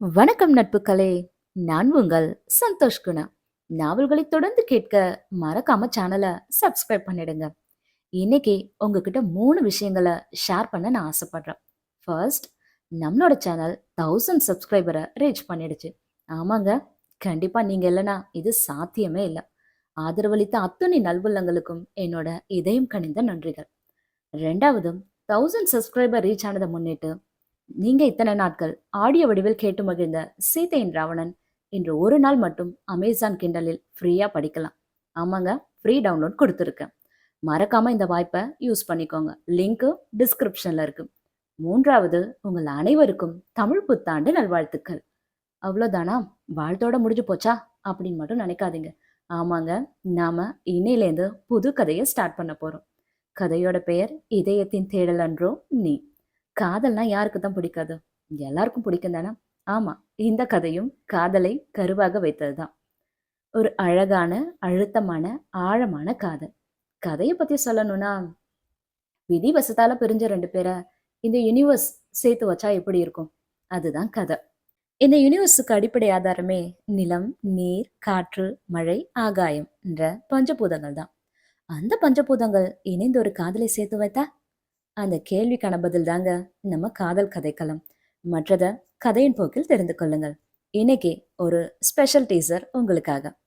வணக்கம் நட்புக்களே. நான் உங்கள் சந்தோஷ் குணா. நாவல்களை தொடர்ந்து கேட்க மறக்காம சேனலை சப்ஸ்கிரைப் பண்ணிடுங்க. இன்னைக்கு உங்ககிட்ட மூணு விஷயங்களை ஷேர் பண்ண நான் ஆசைப்படுறேன். ஃபர்ஸ்ட் நம்மளோட சேனல் தௌசண்ட் சப்ஸ்கிரைபரை ரீச் பண்ணிடுச்சு. ஆமாங்க கண்டிப்பாக நீங்கள் இல்லைன்னா இது சாத்தியமே இல்லை. ஆதரவளித்த அத்துணை நல்வுள்ளங்களுக்கும் என்னோட இதயம் கனிந்த நன்றிகள். ரெண்டாவது தௌசண்ட் சப்ஸ்கிரைபர் ரீச் ஆனதை முன்னிட்டு நீங்க இத்தனை நாட்கள் ஆடியோ வடிவில் கேட்டு மகிழ்ந்த சீதையின் ராவணன் இன்று ஒரு நாள் மட்டும் அமேசான் கிண்டலில் ஃப்ரீயா படிக்கலாம். ஆமாங்க ஃப்ரீ டவுன்லோட் கொடுத்துருக்கேன். மறக்காம இந்த வாய்ப்பை யூஸ் பண்ணிக்கோங்க. லிங்க்கு டிஸ்கிரிப்ஷன்ல இருக்கு. மூன்றாவது உங்கள் அனைவருக்கும் தமிழ் புத்தாண்டு நல்வாழ்த்துக்கள். அவ்வளோதானா வாழ்த்தோட முடிஞ்சு போச்சா? அப்படின்னு மட்டும் நினைக்காதீங்க. ஆமாங்க நாம இன்னையிலேருந்து புது கதையை ஸ்டார்ட் பண்ண போறோம். கதையோட பெயர் இதயத்தின் தேடல் அன்றோ நீ. காதல்னா யாருக்கு தான் பிடிக்காது? எல்லாருக்கும் பிடிக்கும் தானே? ஆமா இந்த கதையும் காதலை கருவாக வைத்ததுதான். ஒரு அழகான அழுத்தமான ஆழமான காதல். கதையை பத்தி சொல்லணும்னா விதி வசத்தால பிரிஞ்ச ரெண்டு பேரை இந்த யூனிவர்ஸ் சேர்த்து வச்சா எப்படி இருக்கும்? அதுதான் கதை. இந்த யூனிவர்ஸுக்கு அடிப்படை ஆதாரமே நிலம் நீர் காற்று மழை ஆகாயம் என்ற பஞ்சபூதங்கள் தான் அந்த பஞ்சபூதங்கள் இணைந்து ஒரு காதலை சேர்த்து வைத்தா அந்த கேள்விக்கான பதில் தாங்க நம்ம காதல் கதைக்களம். மற்றத கதையின் போக்கில் தெரிந்து கொள்ளுங்கள். இன்னைக்கு ஒரு ஸ்பெஷல் டீசர் உங்களுக்காக.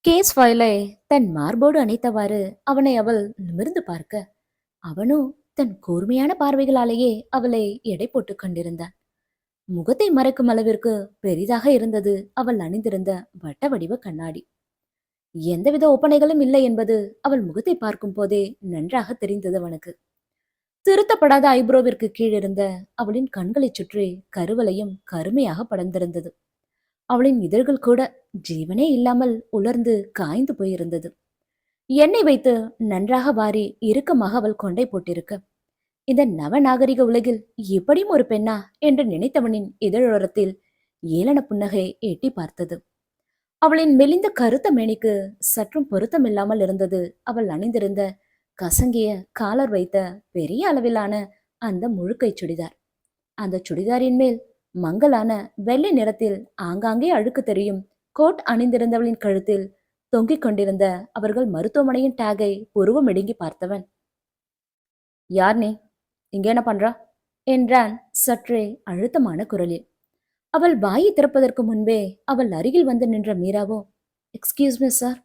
கேஸ் ஃபைலை தன் மார்போடு அணைத்தவாறு அவனை அவள் நிமிர்ந்து பார்க்க அவனும் தன் கூர்மையான பார்வைகளாலேயே அவளை எடை போட்டுக் கொண்டிருந்தான். முகத்தை மறைக்கும் அளவிற்கு பெரிதாக இருந்தது அவள் அணிந்திருந்த வட்ட வடிவ கண்ணாடி. எந்தவித ஒப்பனைகளும் இல்லை என்பது அவள் முகத்தை பார்க்கும் போதே நன்றாக தெரிந்தது அவனுக்கு. திருத்தப்படாத ஐப்ரோவிற்கு கீழிருந்த அவளின் கண்களைச் சுற்றி கருவலையும் கருமையாக படர்ந்திருந்தது. அவளின் இதழ்கள் கூட ஜீவனே இல்லாமல் உலர்ந்து காய்ந்து போயிருந்தது. எண்ணெய் வைத்து நன்றாக வாரி இறுக்கமாக அவள் கொண்டை போட்டிருக்க இந்த நவநாகரிக உலகில் எப்படியும் ஒரு பெண்ணா என்று நினைத்தவனின் இதழோரத்தில் ஏளன புன்னகை எட்டி பார்த்தது. அவளின் மெலிந்த கருத்த மேனிக்கு சற்றும் பொருத்தமில்லாமல் இருந்தது அவள் அணிந்திருந்த கசங்கிய காலர் வைத்த பெரிய அளவிலான அந்த முழுக்கை சுடிதார். அந்த சுடிதாரின் மேல் மங்கலான வெள்ளை நிறத்தில் ஆங்காங்கே அழுக்கு தெரியும் கோட் அணிந்திருந்தவளின் கழுத்தில் தொங்கிக் கொண்டிருந்த அவர்கள் மருத்துவமனையின் டேகை உருவம் இடுங்கி பார்த்தவன். யார் நீ? இங்க என்ன பண்றா? என்றான் சற்றே அழுத்தமான குரலில். அவள் வாயை திறப்பதற்கு முன்பே அவள் அருகில் வந்து நின்ற மீராவோ எக்ஸ்கியூஸ் மீ சார்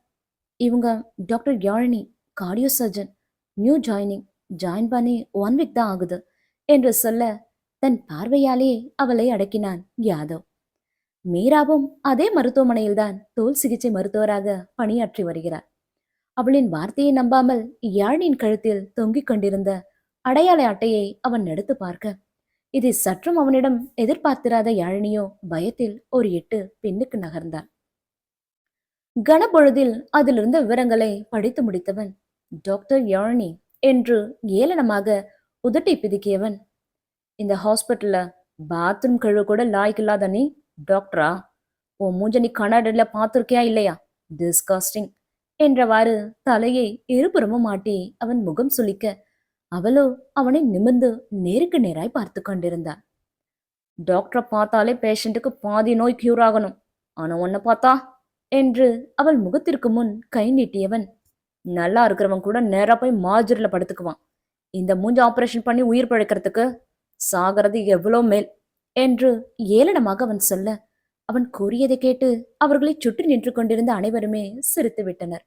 இவங்க doctor Yazhini cardio surgeon new joining join பண்ணி ஒன் வீக் தான் ஆகுது என்று சொல்ல தன் பார்வையாலே அவளை அடக்கினான் யாதவ். மீராவும் அதே மருத்துவமனையில்தான் தோல் சிகிச்சை மருத்துவராக பணியாற்றி வருகிறார். அவளின் வார்த்தையை நம்பாமல் யாழினின் கழுத்தில் தொங்கிக் கொண்டிருந்த அடையாள அட்டையை அவன் எடுத்து பார்க்க இதை சற்றும் அவனிடம் எதிர்பார்த்திராத யாழினியோ பயத்தில் ஒரு எட்டு பின்னுக்கு நகர்ந்தான் கனப்பொழுதில் அதிலிருந்த விவரங்களை படித்து முடித்தவன் டாக்டர் யாழினி என்று ஏளனமாக உதட்டை பிதுக்கியவன். இந்த ஹாஸ்பிட்டல்ல பாத்ரூம் கழுவ கூட லாய்க்கில்லாத நீ டாக்டரா? உன் மூஞ்ச நீ கண்ணாடில பார்த்துருக்கியா இல்லையா? டிஸ்காஸ்டிங் என்றவாறு தலையை இருபுறமும் மாட்டி அவன் முகம் சுளிக்க அவளோ அவனை நிமிர்ந்து நேருக்கு நேராய் பார்த்து கொண்டிருந்தாள். டாக்டரை பார்த்தாலே பேஷண்ட்டுக்கு பாதி நோய் கியூர் ஆகணும். ஆனா உன்னை பார்த்தா? என்று அவள் முகத்திற்கு முன் கை நீட்டியவன். நல்லா இருக்கிறவன் கூட நேராக போய் மாஜரில் படுத்துக்குவான். இந்த மூஞ்சி ஆபரேஷன் பண்ணி உயிர் பிழைக்கிறதுக்கு சாகிறது எவ்வளோ மேல்? என்று ஏளனமாக அவன் சொல்ல அவன் கூறியதை கேட்டு அவர்களை சுற்றி நின்று கொண்டிருந்த அனைவருமே சிரித்து விட்டனர்.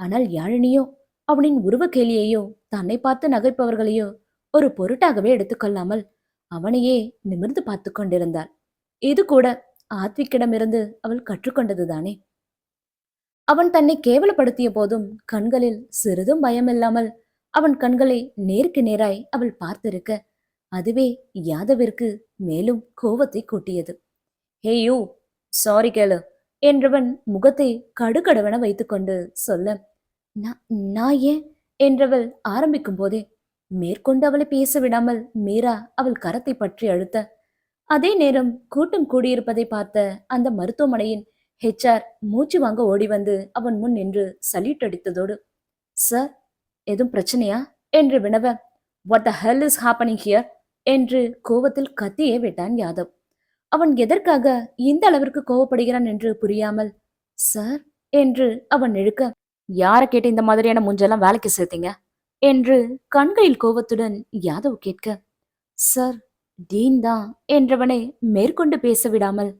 ஆனால் யாழினியோ அவனின் உருவ கேலியையோ தன்னை பார்த்து நகைப்பவர்களையோ ஒரு பொருட்டாகவே எடுத்துக்கொள்ளாமல் அவனையே நிமிர்ந்து பார்த்து கொண்டிருந்தாள். இது கூட ஆத்விக்கிடமிருந்து அவள் கற்றுக்கொண்டதுதானே? அவன் தன்னை கேவலப்படுத்திய போதும் கண்களில் சிறிதும் பயமில்லாமல் அவன் கண்களை நேருக்கு நேராய் அவள் பார்த்திருக்க அதுவே யாதவிற்கு மேலும் கோபத்தை கூட்டியது. ஹே யூ சாரி கேளு என்றவன் முகத்தை கடுகடவென வைத்துக்கொண்டு சொல்ல "நான்- நான் ஏன்? என்றவள் ஆரம்பிக்கும் போதே மேற்கொண்டு அவளை பேச விடாமல் மீரா அவள் கரத்தை பற்றி அழுத்த அதே நேரம் கூட்டம் கூடியிருப்பதை பார்த்த அந்த மருத்துவமனையின் ஹெச்ஆர் மூச்சு வாங்க ஓடி வந்து அவன் முன் நின்று சல்யூட் அடித்ததோடு சார் எதுவும் பிரச்சனையா? என்று வினவ what the hell is happening here என்று கோவத்தில் கத்தியே விட்டான் யாதவ். அவன் எதற்காக இந்த அளவிற்கு கோவப்படுகிறான் என்று புரியாமல் சார் என்று அவன் இழுக்க யாரை கேட்டு இந்த மாதிரியான மூஞ்செல்லாம் வேலைக்கு சேர்த்தீங்க? என்று கண்களில் கோவத்துடன் யாதவ் கேட்க சார் டீன் தான் என்றவனை மேற்கொண்டு பேச விடாமல்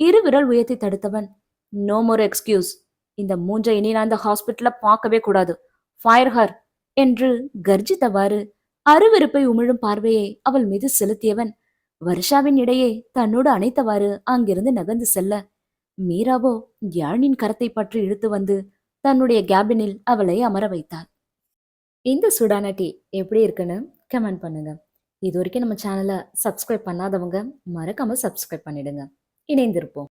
இருவிரல் உயர்த்தி தடுத்தவன். நோ மோர் எக்ஸ்கியூஸ் இந்த மூஞ்சை இனி நான் இந்த ஹாஸ்பிட்டல பார்க்கவே கூடாது. ஃபயர் ஹர் என்று கர்ஜித்தவாறு அருவருப்பை உமிழும் பார்வையை அவள் மீது செலுத்தியவன். வருஷாவின் இடையே தன்னோடு அணைத்தவாறு அங்கிருந்து நகர்ந்து செல்ல மீராவோ யாழினின் கரத்தை பற்றி இழுத்து வந்து தன்னுடைய கேபினில் அவளை அமர வைத்தாள். இந்த சுடான டீ எப்படி இருக்குன்னு கமெண்ட் பண்ணுங்க. இது வரைக்கும் நம்ம சேனலை சப்ஸ்கிரைப் பண்ணாதவங்க மறக்காம சப்ஸ்கிரைப் பண்ணிடுங்க. இணைந்திருப்போம்.